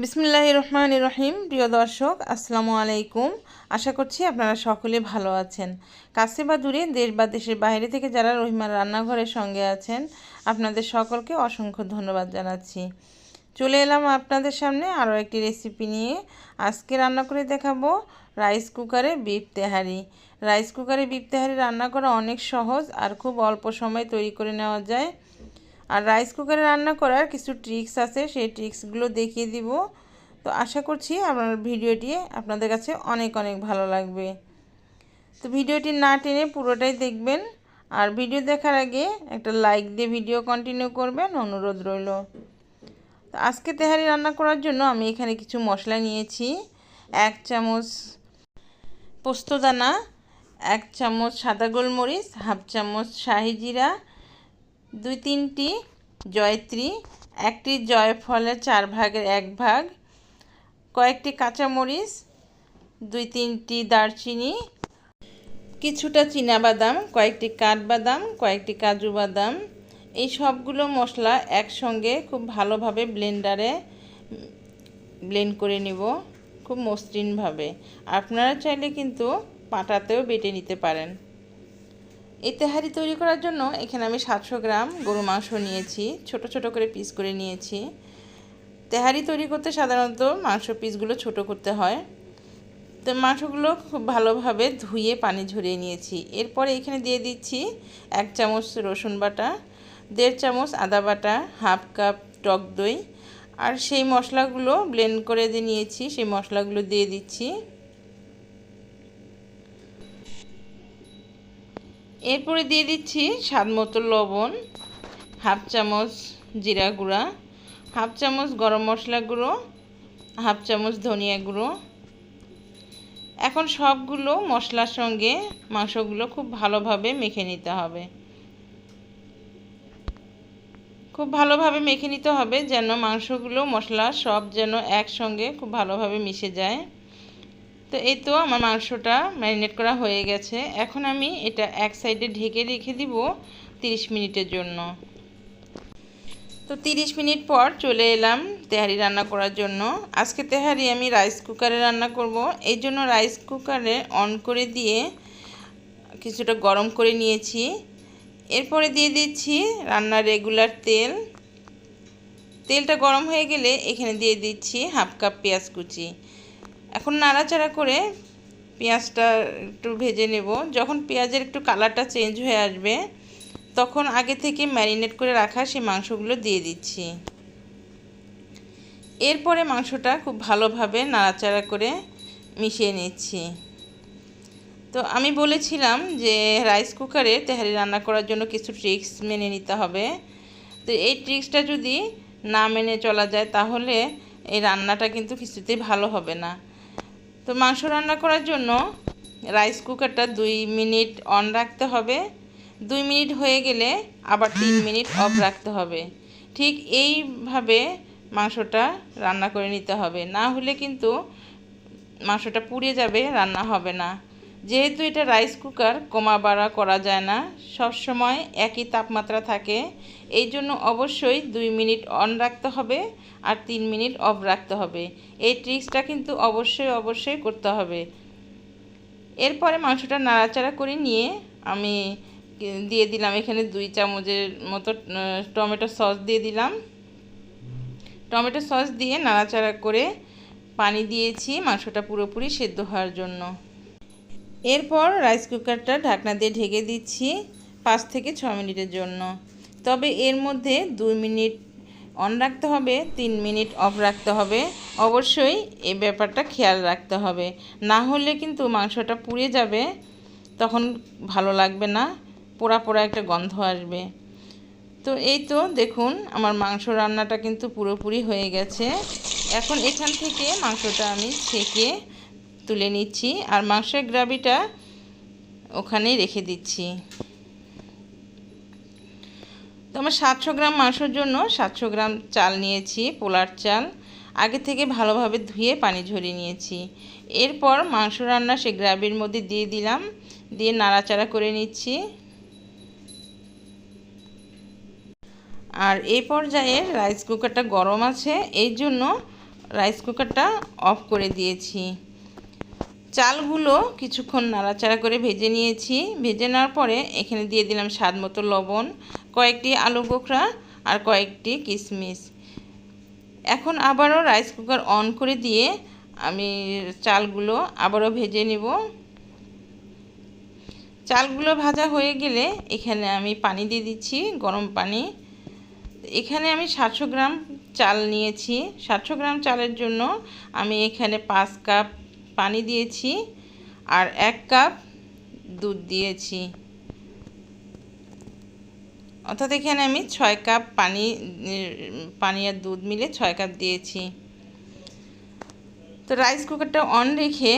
বিসমিল্লাহ রহমান রহিম। প্রিয় দর্শক, আসসালামু আলাইকুম। আশা করছি আপনারা সকলে ভালো আছেন। কাছে বা দূরে, দেশ বা দেশের বাইরে থেকে যারা রহিমার রান্নাঘরের সঙ্গে আছেন, আপনাদের সকলকে অসংখ্য ধন্যবাদ জানাচ্ছি। চলে এলাম আপনাদের সামনে আরও একটি রেসিপি নিয়ে। আজকে রান্না করে দেখাবো রাইস কুকারে বিফ তেহারি। রাইস কুকারে বিফ তেহারি রান্না করা অনেক সহজ আর খুব অল্প সময় তৈরি করে নেওয়া যায়। আর রাইস কুকারে রান্না করার কিছু ট্রিক্স আছে, সেই ট্রিক্সগুলো দেখিয়ে দিব। তো আশা করছি আপনার ভিডিওটি আপনাদের কাছে অনেক অনেক ভালো লাগবে। তো ভিডিওটি না টেনে পুরোটাই দেখবেন। আর ভিডিও দেখার আগে একটা লাইক দিয়ে ভিডিও কন্টিনিউ করবেন, অনুরোধ রইল। তো আজকে তেহারি রান্না করার জন্য আমি এখানে কিছু মশলা নিয়েছি। এক চামচ পোস্তদানা এক চামচ সাদা গোলমরিচ, হাফ চামচ শাহি জিরা দুই তিনটি জয়ত্রী, একটি জয়ফলের চার ভাগের এক ভাগ, কয়েকটি কাঁচামরিচ, দুই তিনটি দারচিনি, কিছুটা বাদাম কয়েকটি কাঠবাদাম, কয়েকটি কাজু বাদাম। এই সবগুলো মশলা একসঙ্গে খুব ভালোভাবে ব্লেন্ডারে ব্লেন্ড করে নিব, খুব মসৃণভাবে। আপনারা চাইলে কিন্তু পাটাতেও বেটে নিতে পারেন। এই তেহারি তৈরি করার জন্য এখানে আমি সাতশো গ্রাম গরু মাংস নিয়েছি। ছোট ছোট করে পিস করে নিয়েছি। তেহারি তৈরি করতে সাধারণত মাংস পিসগুলো ছোট করতে হয়। তো মাংসগুলো খুব ভালোভাবে ধুয়ে পানি ঝরিয়ে নিয়েছি। এরপরে এখানে দিয়ে দিচ্ছি এক চামচ রসুন বাটা, দেড় চামচ আদা বাটা, হাফ কাপ টক দই। আর সেই মশলাগুলো ব্লেন্ড করে দিয়ে নিয়েছি, সেই মশলাগুলো দিয়ে দিচ্ছি। এরপরে দিয়ে দিচ্ছি স্বাদ মতো লবণ, হাফ চামচ জিরা গুঁড়া, হাফ চামচ গরম মশলা গুঁড়ো, হাফ চামচ ধনিয়া গুঁড়ো। এখন সবগুলো মশলার সঙ্গে মাংসগুলো খুব ভালোভাবে মেখে নিতে হবে। খুব ভালোভাবে মেখে নিতে হবে যেন মাংসগুলো মশলা সব যেন একসঙ্গে খুব ভালোভাবে মিশে যায়। তো এই তো আমার মাংসটা ম্যারিনেট করা হয়ে গেছে। এখন আমি এটা এক সাইডে ঢেকে রেখে দিব 30 মিনিটের জন্য। তো 30 মিনিট পর চলে এলাম তেহারি রান্না করার জন্য। আজকে তেহারি আমি রাইস কুকারে রান্না করব। এই জন্য রাইস কুকারে অন করে দিয়ে কিছুটা গরম করে নিয়েছি। এরপরে দিয়ে দিচ্ছি রান্নার রেগুলার তেল। তেলটা গরম হয়ে গেলে এখানে দিয়ে দিচ্ছি হাফ কাপ পেঁয়াজ কুচি। এখন নাড়াচাড়া করে পেঁয়াজটা একটু ভেজে নেব। যখন পেঁয়াজের একটু কালারটা চেঞ্জ হয়ে আসবে, তখন আগে থেকে ম্যারিনেট করে রাখা সেই মাংসগুলো দিয়ে দিচ্ছি। এরপরে মাংসটা খুব ভালোভাবে নাড়াচাড়া করে মিশিয়ে নিচ্ছি। তো আমি বলেছিলাম যে রাইস কুকারে তেহারি রান্না করার জন্য কিছু ট্রিক্স মেনে নিতে হবে। তো এই ট্রিক্সটা যদি না মেনে চলা যায়, তাহলে এই রান্নাটা কিন্তু কিছুতেই ভালো হবে না। তো মাংস রান্না করার জন্য রাইস কুকারটা দুই মিনিট অন রাখতে হবে। দুই মিনিট হয়ে গেলে আবার তিন মিনিট অফ রাখতে হবে। ঠিক এইভাবে মাংসটা রান্না করে নিতে হবে। না হলে কিন্তু মাংসটা পুড়ে যাবে, রান্না হবে না। যেহেতু এটা রাইস কুকার, কমা বাড়া করা যায় না সব সময় একই তাপমাত্রা থাকে। এই জন্য অবশ্যই দুই মিনিট অন রাখতে হবে আর তিন মিনিট অফ রাখতে হবে। এই ট্রিক্সটা কিন্তু অবশ্যই অবশ্যই করতে হবে। এরপরে মাংসটা নাড়াচাড়া করে নিয়ে আমি দিয়ে দিলাম এখানে দুই চামচের মতো টমেটো সস দিয়ে দিলাম। টমেটো সস দিয়ে নাড়াচাড়া করে পানি দিয়েছি মাংসটা পুরোপুরি সেদ্ধ হওয়ার জন্য। এরপর রাইস কুকারটা ঢাকনা দিয়ে ঢেকে দিচ্ছি পাঁচ থেকে ছ মিনিটের জন্য। তবে এর মধ্যে দুই মিনিট অন রাখতে হবে, তিন মিনিট অফ রাখতে হবে। অবশ্যই এই ব্যাপারটা খেয়াল রাখতে হবে। না হলে কিন্তু মাংসটা পুড়ে যাবে, তখন ভালো লাগবে না, পোড়া পোড়া একটা গন্ধ আসবে। তো এই তো দেখুন, আমার মাংস রান্নাটা কিন্তু পুরোপুরি হয়ে গেছে। এখন এখান থেকে মাংসটা আমি ছেঁকে তুলে নিচ্ছি আর মাংসের গ্রাভিটা ওখানেই রেখে দিচ্ছি। তো আমার সাতশো গ্রাম মাংসর জন্য সাতশো গ্রাম চাল নিয়েছি, পোলার চাল। আগে থেকে ভালোভাবে ধুয়ে পানি ঝরিয়ে নিয়েছি। এরপর মাংস রান্না সে গ্রাভির মধ্যে দিয়ে দিলাম, দিয়ে নাড়াচাড়া করে নিচ্ছি। আর এই পর্যায়ে রাইস কুকারটা গরম আছে, এই জন্য রাইস কুকারটা অফ করে দিয়েছি। চালগুলো কিছুক্ষণ নাড়াচাড়া করে ভেজে নিয়েছি। ভেজে নেওয়ার পরে এখানে দিয়ে দিলাম স্বাদ মতো লবণ, কয়েকটি আলু বোখরা আর কয়েকটি কিশমিশ এখন আবারও রাইস কুকার অন করে দিয়ে আমি চালগুলো আবারও ভেজে নিব। চালগুলো ভাজা হয়ে গেলে এখানে আমি পানি দিয়ে দিচ্ছি, গরম পানি। এখানে আমি সাতশো গ্রাম চাল নিয়েছি। সাতশো গ্রাম চালের জন্য আমি এখানে পাঁচ কাপ পানি দিয়েছি আর এক কাপ দুধ দিয়েছি। অর্থাৎ এখানে আমি ছয় কাপ পানি পানি আর দুধ মিলে ছয় কাপ দিয়েছি। তো রাইস কুকারটা অন রেখে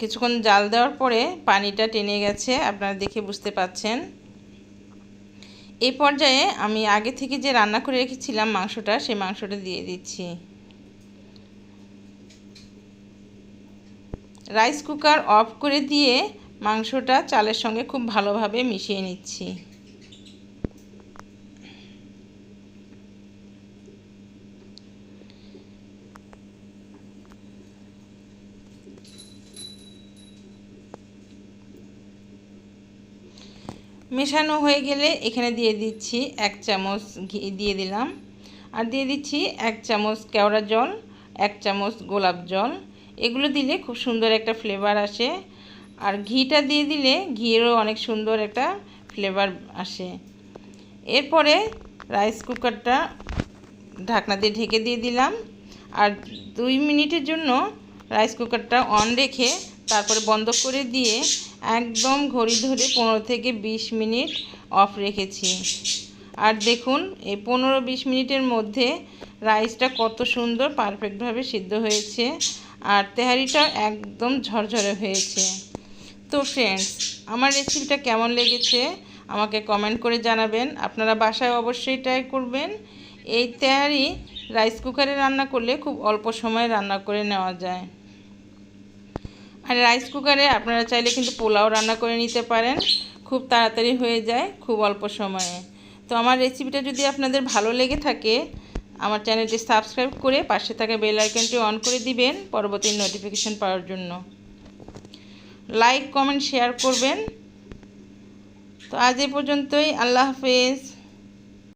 কিছুক্ষণ জাল দেওয়ার পরে পানিটা টেনে গেছে, আপনারা দেখে বুঝতে পাচ্ছেন। এই পর্যায়ে আমি আগে থেকে যে রান্না করে রেখেছিলাম মাংসটা, সেই মাংসটা দিয়ে দিচ্ছি। রাইস কুকার অফ করে দিয়ে মাংসটা চালের সঙ্গে খুব ভালোভাবে মিশিয়ে নিচ্ছি। মেশানো হয়ে গেলে এখানে দিয়ে দিচ্ছি এক চামচ ঘি দিয়ে দিলাম। আর দিয়ে দিচ্ছি এক চামচ কেওড়া জল, এক চামচ গোলাপ জল। এগুলো দিলে খুব সুন্দর একটা ফ্লেভার আসে। আর ঘিটা দিয়ে দিলে ঘিয়েরও অনেক সুন্দর একটা ফ্লেভার আসে। এরপরে রাইস কুকারটা ঢাকনা দিয়ে ঢেকে দিয়ে দিলাম। আর দুই মিনিটের জন্য রাইস কুকারটা অন রেখে তারপরে বন্ধ করে দিয়ে একদম ঘড়ি ধরে পনেরো থেকে বিশ মিনিট অফ রেখেছি। আর দেখুন, এই পনেরো বিশ মিনিটের মধ্যে রাইসটা কত সুন্দর পারফেক্টভাবে সিদ্ধ হয়েছে। আর তেহারিটা একদম ঝরঝরে হয়েছে। তো ফ্রেন্ডস আমার রেসিপিটা কেমন লেগেছে আমাকে কমেন্ট করে জানাবেন। আপনারা বাসায় অবশ্যই ট্রাই করবেন। এই তেহারি রাইস কুকারে রান্না করলে খুব অল্প সময়ে রান্না করে নেওয়া যায়। আর রাইস কুকারে আপনারা চাইলে কিন্তু পোলাও রান্না করে নিতে পারেন। খুব তাড়াতাড়ি হয়ে যায়, খুব অল্প সময়ে। তো আমার রেসিপিটা যদি আপনাদের ভালো লেগে থাকে আমার চ্যানেলটি সাবস্ক্রাইব করে পাশে থাকা বেল আইকনটি অন করে দিবেন পরবর্তী নোটিফিকেশন পাওয়ার জন্য। লাইক কমেন্ট শেয়ার করবেন। তো আজ এ পর্যন্তই। আল্লাহ হাফেজ।